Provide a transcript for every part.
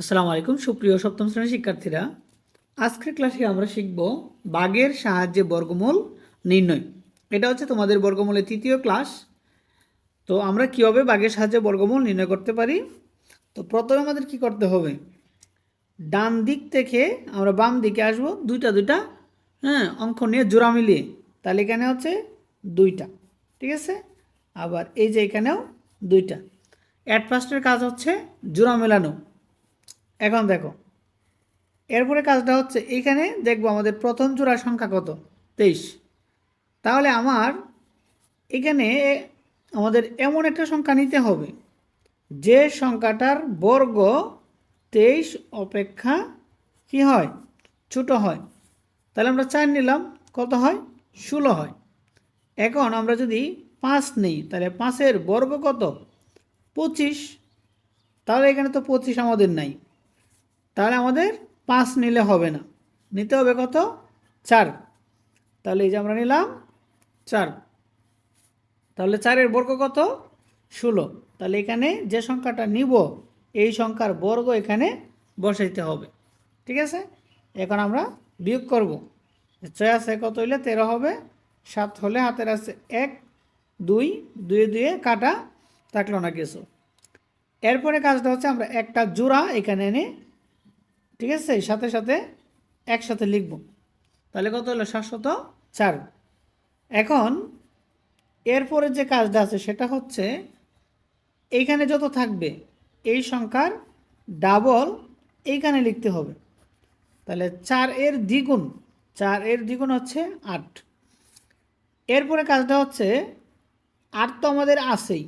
আসসালামু আলাইকুম, সুপ্রিয় সপ্তম শ্রেণির শিক্ষার্থীরা। আজকের ক্লাসে আমরা শিখব বাগের সাহায্যে বর্গমূল নির্ণয়। এটা হচ্ছে তোমাদের বর্গমূলের তৃতীয় ক্লাস। তো আমরা কীভাবে বাগের সাহায্যে বর্গমূল নির্ণয় করতে পারি? তো প্রথমে আমাদের কি করতে হবে? ডান দিক থেকে আমরা বাম দিকে আসব, দুইটা দুইটা হ্যাঁ অঙ্ক নিয়ে জোড়া মিলিয়ে। তাহলে এখানে হচ্ছে দুইটা, ঠিক আছে? আবার এই যে এখানেও দুইটা। অ্যাট ফার্স্টের কাজ হচ্ছে জোড়া মেলানো। এখন দেখো, এরপরে কাজটা হচ্ছে এইখানে দেখব আমাদের প্রথম জোড়ার সংখ্যা কত? তেইশ। তাহলে আমার এখানে আমাদের এমন একটা সংখ্যা নিতে হবে, যে সংখ্যাটার বর্গ তেইশ অপেক্ষা কি হয়? ছোট হয়। তাহলে আমরা চার নিলাম, কত হয়? ষোলো হয়। এখন আমরা যদি পাঁচ নিই, তাহলে পাঁচের বর্গ কত? পঁচিশ। তাহলে এখানে তো পঁচিশ আমাদের নাই। তাহলে আমাদের পাঁচ নিলে হবে না। নিতে হবে কত? চার। তাহলে এই যে আমরা নিলাম চার। তাহলে চারের বর্গ কত? ষোলো। তাহলে এখানে যে সংখ্যাটা নিব, এই সংখ্যার বর্গ এখানে বসাইতে হবে। ঠিক আছে? এখন আমরা বিয়োগ করব। ছয় আছে কত হইলে? তেরো হবে। সাত হলে হাতের আছে এক, দুই, দুয়ে দুয়ে কাটা থাকল না কিছু। এরপরে কাজটা হচ্ছে আমরা একটা জোড়া এখানে এনে ঠিক আছে? সাথে সাথে একসাথে লিখব। তাহলে কত হলো? সাতশত চার। এখন এরপরে যে কাজটা আছে সেটা হচ্ছে এইখানে যত থাকবে এই সংখ্যার ডাবল এইখানে লিখতে হবে। তাহলে চার এর দ্বিগুণ, চার এর দ্বিগুণ হচ্ছে আট। এরপরে কাজটা হচ্ছে আট তো আমাদের আছেই।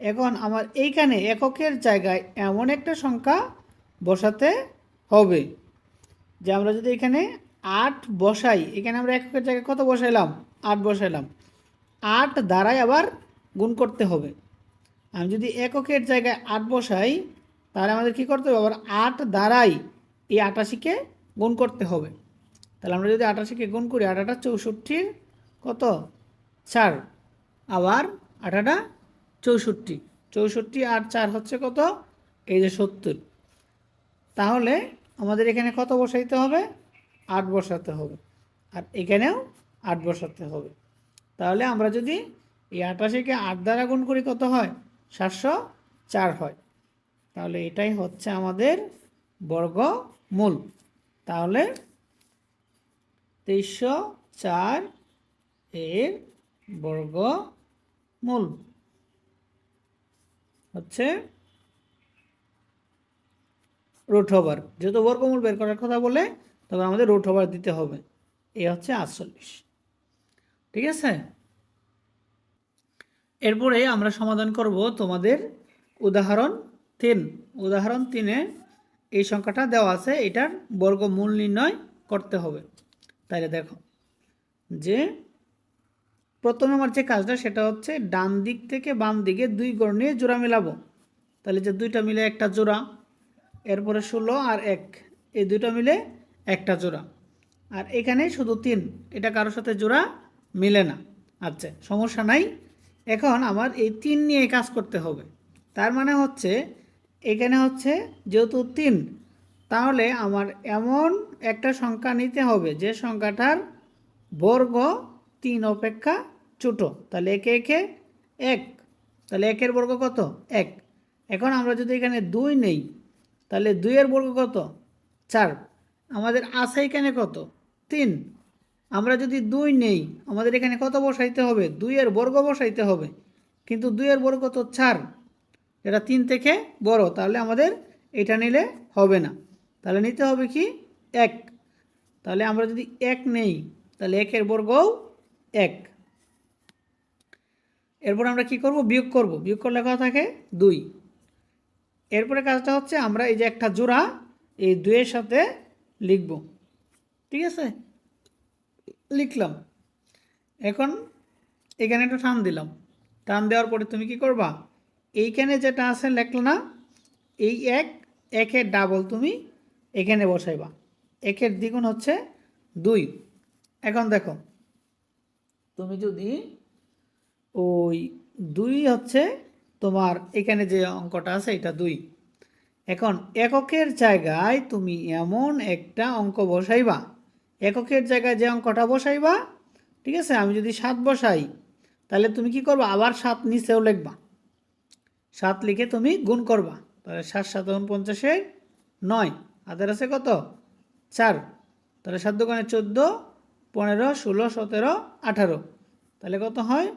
এখন আমার এইখানে এককের জায়গায় এমন একটা সংখ্যা বসাতে হবে। যে আমরা যদি এখানে আট বসাই, এখানে আমরা এককের জায়গায় কত বসাইলাম? আট বসাইলাম। আট দ্বারাই আবার গুণ করতে হবে। আমি যদি এককের জায়গায় আট বসাই, তাহলে আমাদের কি করতে হবে? আবার আট দ্বারাই এই আটাশিকে গুণ করতে হবে। তাহলে আমরা যদি আটাশিকে গুণ করি আটাটা চৌষট্টির কত? চার। আবার আটাটা চৌষট্টি। চৌষট্টি আর চার হচ্ছে কত? এই যে সত্তর। তাহলে আমাদের এখানে কত বসাইতে হবে? আট বসাতে হবে। আর এখানেও আট বসাতে হবে। তাহলে আমরা যদি এই আটাশিকে আট দ্বারা গুণ করি কত হয়? সাতশো চার হয়। তাহলে এটাই হচ্ছে আমাদের বর্গমূল। তাহলে তেইশশো চার এর বর্গমূল হচ্ছে রুট ওভার যেহেতু বর্গমূল বের করার কথা বলে, তবে আমাদের রুট ওভার দিতে হবে। এই হচ্ছে আটচল্লিশ। ঠিক আছে? এরপরে আমরা সমাধান করব তোমাদের উদাহরণ তিন। উদাহরণ তিনে এই সংখ্যাটা দেওয়া আছে, এটার বর্গমূল নির্ণয় করতে হবে। তাইলে দেখো, যে প্রথমে আমার যে কাজটা, সেটা হচ্ছে ডান দিক থেকে বাম দিকে দুই গড় নিয়ে জোড়া মেলাবো। তাহলে যে দুইটা মিলে একটা জোড়া এরপরে ষোলো আর এক। এই দুটো মিলে একটা জোড়া। আর এখানে শুধু তিন। এটা কারোর সাথে জোড়া মিলে না। আচ্ছা সমস্যা নাই। এখন আমার এই তিন নিয়ে কাজ করতে হবে। তার মানে হচ্ছে, এখানে হচ্ছে যেহেতু তিন, তাহলে আমার এমন একটা সংখ্যা নিতে হবে যে সংখ্যাটার বর্গ তিন অপেক্ষা ছোটো। তাহলে একে একে এক। তাহলে একের বর্গ কত? এক। এখন আমরা যদি এখানে দুই নেই তাহলে দুইয়ের বর্গ কত? চার। আমাদের আছে এখানে কত? তিন। আমরা যদি দুই নেই, আমাদের এখানে কত বসাইতে হবে? দুইয়ের বর্গ বসাইতে হবে। কিন্তু দুইয়ের বর্গ তো চার। এটা তিন থেকে বড়, তাহলে আমাদের এটা নিলে হবে না। তাহলে নিতে হবে কি? এক। তাহলে আমরা যদি এক নেই, তাহলে একের বর্গও এক। এরপর আমরা কি করব? বিয়োগ করব। বিয়োগ করলে কথা থাকে? দুই। এরপরে কাজটা হচ্ছে আমরা এই যে একটা জোড়া এই দুইয়ের সাথে লিখব। ঠিক আছে? লিখলাম। এখন এখানে একটা টান দিলাম। টান দেওয়ার পরে তুমি কি করবা? এইখানে যেটা আছে লেখলো না, এই এক, একের ডাবল তুমি এখানে বসাইবা। একের দ্বিগুণ হচ্ছে দুই। এখন দেখো, তুমি যদি ওই দুই হচ্ছে তোমার এখানে যে অঙ্কটা আছে, এটা দুই। এখন এককের জায়গায় তুমি এমন একটা অঙ্ক বসাইবা। এককের জায়গায় যে অঙ্কটা বসাইবা, ঠিক আছে? আমি যদি সাত বসাই, তাহলে তুমি কি করবা? আবার সাত নিচেও লিখবা। সাত লিখে তুমি গুণ করবা। তাহলে সাত সাত পঞ্চাশে নয়। হাতের আছে কত? চার। তাহলে সাত দোকানে চোদ্দ, পনেরো, ষোলো, সতেরো, আঠারো। তাহলে কত হয়?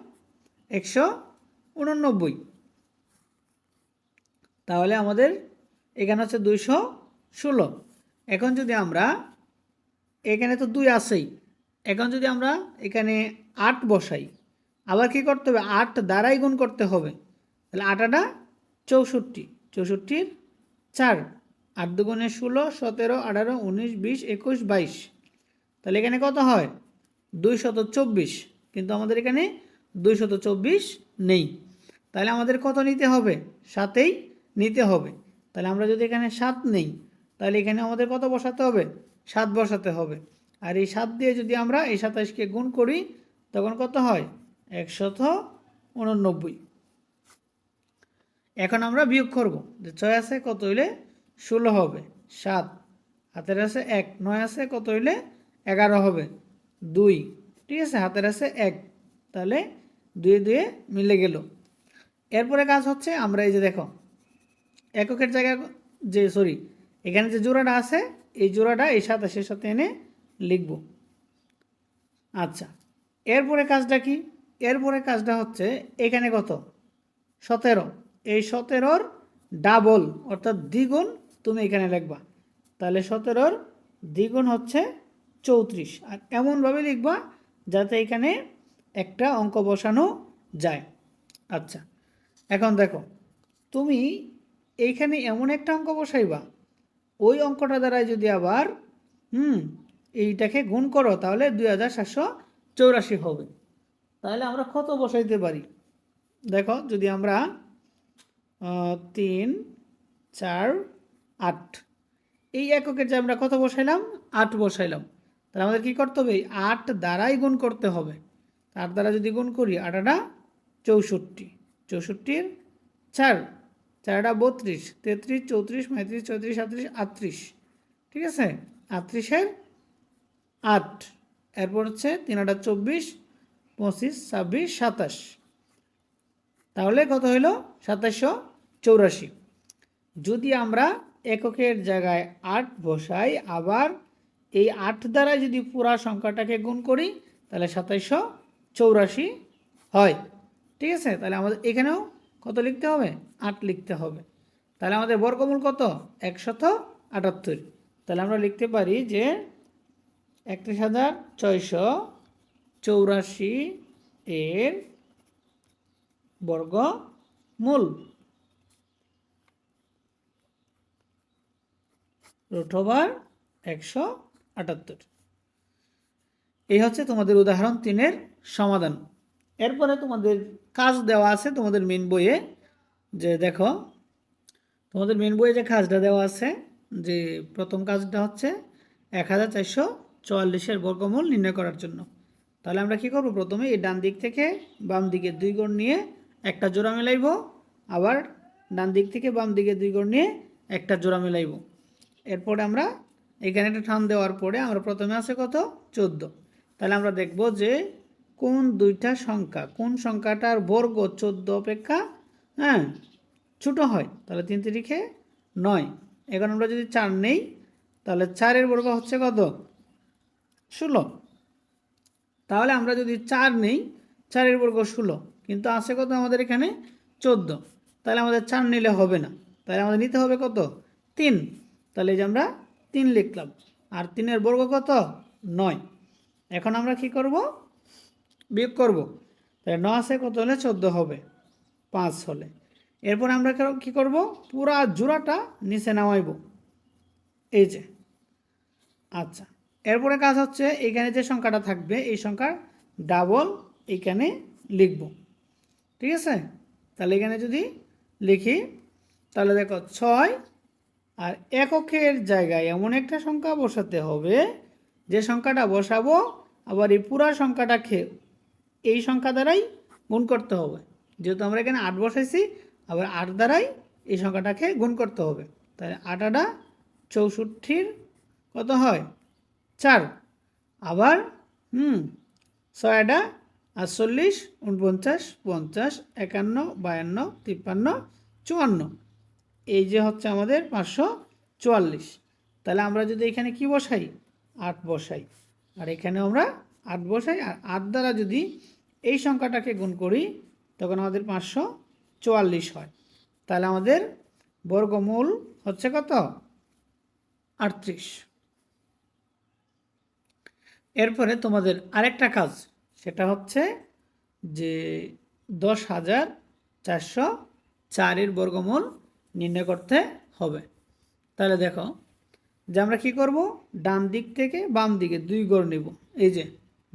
একশো উননব্বই। তাহলে আমাদের এখানে হচ্ছে দুইশো ষোলো। এখন যদি আমরা এখানে তো দুই আছেই। এখন যদি আমরা এখানে আট বসাই, আবার কি করতে হবে? আট দ্বারাই গুণ করতে হবে। তাহলে আটাটা চৌষট্টি, চৌষট্টির চার, আট দুগুণে ষোলো, সতেরো, আঠারো, উনিশ, বিশ, একুশ, বাইশ। তাহলে এখানে কত হয়? দুই শত চব্বিশ। কিন্তু আমাদের এখানে দুই শত চব্বিশ নেই। তাহলে আমাদের কত নিতে হবে? সাতেই নিতে হবে। তাহলে আমরা যদি এখানে সাত নেই, তাহলে এখানে আমাদের কত বসাতে হবে? সাত বসাতে হবে। আর এই সাত দিয়ে যদি আমরা এই সাতাশকে গুণ করি, তখন কত হয়? একশত উননব্বই। এখন আমরা বিয়োগ করব। যে ছয় আছে, কত হইলে ষোলো হবে? সাত। হাতের আছে এক, নয় আছে, কত হইলে এগারো হবে? দুই। ঠিক আছে, হাতের আছে এক। তাহলে দুয়ে দুয়ে মিলে গেল। এরপরে কাজ হচ্ছে, আমরা এই যে দেখো এককের জায়গায় যে সরি এখানে যে জোড়াটা আছে, এই জোড়াটা এই সাতাশের সাথে এনে লিখব। আচ্ছা এরপরে কাজটা কি? এরপরে কাজটা হচ্ছে, এখানে কত? সতেরো। এই সতেরোর ডাবল অর্থাৎ দ্বিগুণ তুমি এখানে লিখবা। তাহলে সতেরোর দ্বিগুণ হচ্ছে চৌত্রিশ। আর এমনভাবে লিখবা যাতে এখানে একটা অঙ্ক বসানো যায়। আচ্ছা এখন দেখো, তুমি এইখানে এমন একটা অঙ্ক বসাইবা। ওই অঙ্কটা দ্বারা যদি আবার, হুম, এইটাকে গুণ করো, তাহলে দুই হাজার সাতশো চৌরাশি হবে। তাহলে আমরা কত বসাইতে পারি? দেখো, যদি আমরা তিন, চার, আট, এই এককের যে আমরা কত বসাইলাম? আট বসাইলাম। তাহলে আমাদের কি করতে হবে? আট দ্বারাই গুণ করতে হবে। আট দ্বারা যদি গুণ করি, আটাটা চৌষট্টি। চৌষট্টির চার চারটা বত্রিশ, তেত্রিশ, চৌত্রিশ, পঁয়ত্রিশ চৌত্রিশ সাঁত্রিশ আটত্রিশ। ঠিক আছে? আটত্রিশের আট। এরপর হচ্ছে তিন আটা চব্বিশ, পঁচিশ, ছাব্বিশ, সাতাশ। তাহলে কত হইল? সাতাশশো চৌরাশি। যদি আমরা এককের জায়গায় আট বসাই, আবার এই আট দ্বারা যদি পুরা সংখ্যাটাকে গুণ করি, তাহলে সাতাইশশো চৌরাশি হয়। ঠিক আছে? তাহলে আমাদের এখানেও কত লিখতে হবে? আট লিখতে হবে। তাহলে আমাদের বর্গমূল কত? একশত আটাত্তর। তাহলে আমরা লিখতে পারি যে একত্রিশ হাজার ছয়শো চৌরাশি এর বর্গমূল। রুট একশো আটাত্তর। এই হচ্ছে তোমাদের উদাহরণ তিনের সমাধান। এরপরে তোমাদের কাজ দেওয়া আছে তোমাদের মেন বইয়ে, যে দেখো, তোমাদের মেন বইয়ে যে কাজটা দেওয়া আছে, যে প্রথম কাজটা হচ্ছে এক হাজার চারশো চুয়াল্লিশের বর্গমূল নির্ণয় করার জন্য। তাহলে আমরা কি করব? প্রথমে এই ডান দিক থেকে বাম দিকে দুই গড় নিয়ে একটা জোড়া মেলাইব, আবার ডান দিক থেকে বাম দিকে দুই গড় নিয়ে একটা জোড়া মেলাইব। এরপরে আমরা এখানে একটা টান দেওয়ার পরে আমরা প্রথমে আছে কত? চোদ্দ। তাহলে আমরা দেখব যে কোন দুইটা সংখ্যা? কোন সংখ্যাটার বর্গ চোদ্দ অপেক্ষা হ্যাঁ ছোটো হয়, তাহলে তিন তিরিখে নয়। এখন আমরা যদি চার নেই, তাহলে চারের বর্গ হচ্ছে কত? ষোলো। তাহলে আমরা যদি চার নেই, চারের বর্গ ষোলো, কিন্তু আছে কত আমাদের এখানে? চোদ্দ। তাহলে আমাদের চার নিলে হবে না। তাহলে আমাদের নিতে হবে কত? তিন। তাহলে যে আমরা তিন লিখলাম, আর তিনের বর্গ কত? নয়। এখন আমরা কি করব? বিয়োগ করব। তাহলে ন আছে কত হলে চোদ্দ হবে। পাঁচ হলে। এরপর আমরা কি করব? পুরা জোড়াটা নিচে নামাইব। এই যে। আচ্ছা। এরপরে কাজ হচ্ছে এখানে যে সংখ্যাটা থাকবে, এই সংখ্যার ডাবল এখানে লিখব। ঠিক আছে? তাহলে এখানে যদি লিখি, তাহলে দেখো ছয় আর এককের জায়গায় এমন একটা সংখ্যা বসাতে হবে, যে সংখ্যাটা বসাবো, আবার এই পুরা সংখ্যাটাকে এই সংখ্যা দ্বারাই গুণ করতে হবে। যেহেতু আমরা এখানে আট বসাইছি, আবার আট দ্বারাই এই সংখ্যাটাকে গুণ করতে হবে। তাহলে আটাটা চৌষট্টির কত হয়? চার। আবার, হুম ছয়টা আটচল্লিশ, উনপঞ্চাশ, পঞ্চাশ, একান্ন, বায়ান্ন, তিপ্পান্ন, চুয়ান্ন। এই যে হচ্ছে আমাদের পাঁচশো চুয়াল্লিশ। তাহলে আমরা যদি এখানে কি বসাই? আট বসাই। আর এখানে আমরা আট বসাই, আর আট দ্বারা যদি এই সংখ্যাটাকে গুণ করি, তখন আমাদের পাঁচশো চুয়াল্লিশ হয়। তাহলে আমাদের বর্গমূল হচ্ছে কত? আটত্রিশ। এরপরে তোমাদের আরেকটা কাজ, সেটা হচ্ছে যে দশ হাজার চারশো চারের বর্গমূল নির্ণয় করতে হবে। তাহলে দেখো, যে আমরা কি করব? ডান দিক থেকে বাম দিকে দুই গড় নেব। এই যে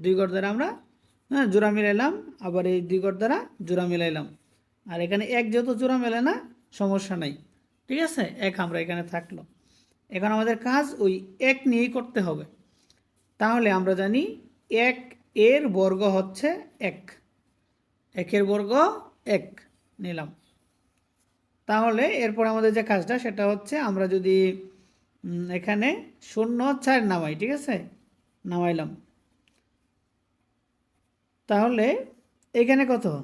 দুই গড় দ্বারা আমরা হ্যাঁ জোড়া মিলাইলাম, আবার এই দুই গড় দ্বারা জোড়া মিলাইলাম। আর এখানে এক যেহেতু জোড়া মেলে না, সমস্যা নাই। ঠিক আছে? এক আমরা এখানে থাকল। এখন আমাদের কাজ ওই এক নিয়েই করতে হবে। তাহলে আমরা জানি এক এর বর্গ হচ্ছে এক। একের বর্গ এক নিলাম। তাহলে এরপর আমাদের যে কাজটা, সেটা হচ্ছে আমরা যদি এখানে শূন্য চার নামাই, ঠিক আছে? নামাইলাম। তাহলে এখানে কত?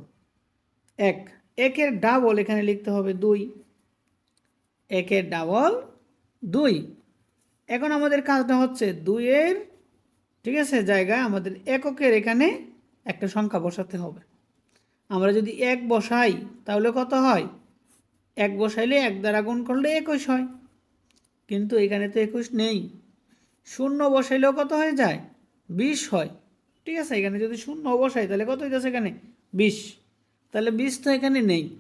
এক। একের ডাবল এখানে লিখতে হবে দুই। একের ডাবল দুই। এখন আমাদের কাজটা হচ্ছে দুইয়ের, ঠিক আছে, জায়গায় আমাদের এককের এখানে একটা সংখ্যা বসাতে হবে। আমরা যদি এক বসাই, তাহলে কত হয়? এক বসাইলে এক দ্বারা গুণ করলে একুশ হয়। কিন্তু এখানে তো একুশ নেই। শূন্য বসাইলেও কত হয়ে যায়? বিশ হয়। ঠিক আছে, এখানে যদি শূন্য বসাই, তাহলে কত হইতেছে এখানে? বিশ। তাহলে বিশ তো এখানে নেই।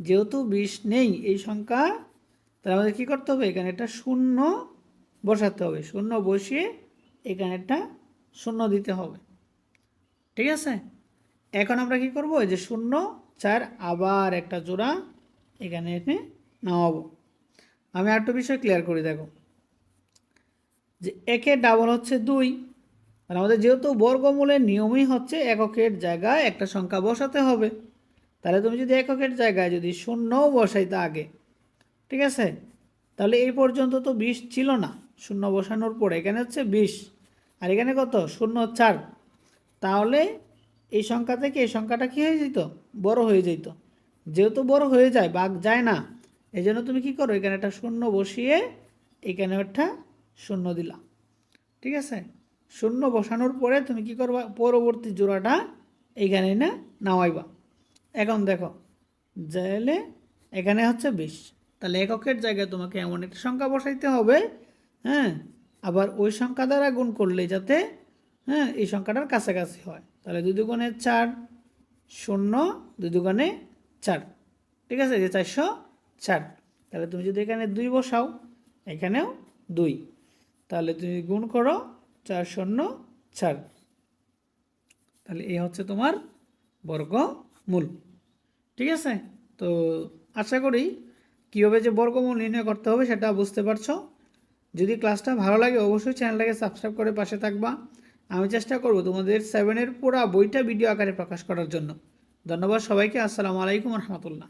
যেহেতু বিশ নেই এই সংখ্যা, তাহলে আমাদের কী করতে হবে? এখানে একটা শূন্য বসাতে হবে। শূন্য বসিয়ে এখানে একটা শূন্য দিতে হবে। ঠিক আছে? এখন আমরা কি করব? যে শূন্য, চার, আবার একটা জোড়া এখানে এনে নামাবো। আমি আরেকটা বিষয় ক্লিয়ার করে, দেখো। যে একে ডাবল হচ্ছে দুই। আর আমাদের যেহেতু বর্গমূলের নিয়মই হচ্ছে এককের জায়গায় একটা সংখ্যা বসাতে হবে, তাহলে তুমি যদি এককের জায়গায় যদি শূন্যও বসাইতে আগে, ঠিক আছে? তাহলে এই পর্যন্ত তো বিশ ছিল না, শূন্য বসানোর পরে, এখানে হচ্ছে বিশ, আর এখানে কত? শূন্য চার। তাহলে এই সংখ্যা থেকে এই সংখ্যাটা কী হয়ে যেত? বড় হয়ে যেত। যেহেতু বড় হয়ে যায়, বাঘ যায় না এই জন্য তুমি কী করো? এখানে একটা শূন্য বসিয়ে এখানে একটা শূন্য দিলা, ঠিক আছে? শূন্য বসানোর পরে তুমি কি করবা? পরবর্তী জোড়াটা এইখানে না নামাইবা। এখন দেখো যাইলে এখানে হচ্ছে বিশ। তাহলে এককের জায়গায় তোমাকে এমন একটা সংখ্যা বসাইতে হবে হ্যাঁ? আবার ওই সংখ্যা দ্বারা গুণ করলে যাতে হ্যাঁ এই সংখ্যাটার কাছাকাছি হয়। তাহলে দুই দুগুণে চার শূন্য, দুই দুগুণে চার। ঠিক আছে? যে চারশো চার। তাহলে তুমি যদি এখানে দুই বসাও, এখানেও দুই। তাহলে তুমি গুণ করো চার শূন্য চার। তাহলে এই হচ্ছে তোমার বর্গমূল। ঠিক আছে? তো আশা করি কীভাবে যে বর্গমূল নির্ণয় করতে হবে সেটা বুঝতে পারছ। যদি ক্লাসটা ভালো লাগে অবশ্যই চ্যানেলটাকে সাবস্ক্রাইব করে পাশে থাকবা। আমি চেষ্টা করব তোমাদের সেভেনের পুরা বইটা ভিডিও আকারে প্রকাশ করার জন্য। ধন্যবাদ সবাইকে। আসসালামু আলাইকুম রহমতুল্লাহ।